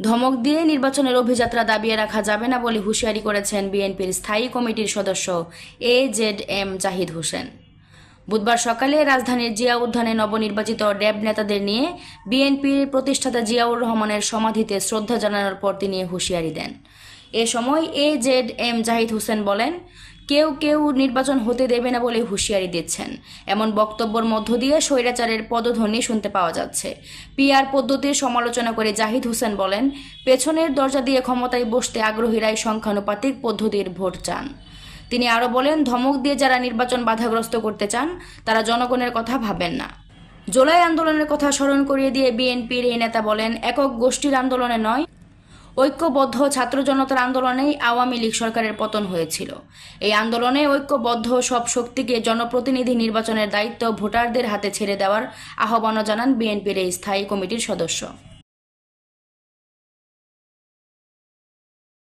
ধমক দিয়ে নির্বাচনের অভিযাত্রা দাবিয়ে রাখা যাবে না বলে হুঁশিয়ারি করেছেন বিএনপির স্থায়ী কমিটির সদস্য A Z M Zahid Hossain. বুধবার সকালে রাজধানীর জিয়া উদ্যানে নবনির্বাচিত ড্যাব নেতাদের নিয়ে বিএনপির প্রতিষ্ঠাতা জিয়াউর রহমানের সমাধিতে শ্রদ্ধা জানানোর পর তিনি হুঁশিয়ারি দেন। এ সময় A Z M Zahid Hossain বলেন কেউ কেউ নির্বাচন হতে দেবে না বলে হুঁশিয়ারি দিচ্ছেন। এমন বক্তব্যের মধ্য দিয়ে স্বৈরাচারের পদধ্বনি শুনতে পাওয়া যাচ্ছে। পিআর পদ্ধতির সমালোচনা করে জাহিদ হোসেন বলেন, পেছনের দরজা দিয়ে ক্ষমতায় বসতে আগ্রহীরাই সংখ্যানুপাতিক পদ্ধতির ভোট চান। তিনি আরও বলেন, ধমক দিয়ে যারা নির্বাচন বাধাগ্রস্ত করতে চান, তারা জনগণের কথা ভাবেন না। জুলাই আন্দোলনের কথা স্মরণ করিয়ে দিয়ে বিএনপির এই নেতা বলেন, একক গোষ্ঠীর আন্দোলনে নয় ঐক্যবদ্ধ ছাত্র জনতার আন্দোলনেই আওয়ামী লীগ সরকারের পতন হয়েছিল। এই আন্দোলনে ঐক্যবদ্ধ সব শক্তিকে জনপ্রতিনিধি নির্বাচনের দায়িত্ব ভোটারদের হাতে ছেড়ে দেওয়ার আহ্বানও জানান বিএনপির এই স্থায়ী কমিটির সদস্য।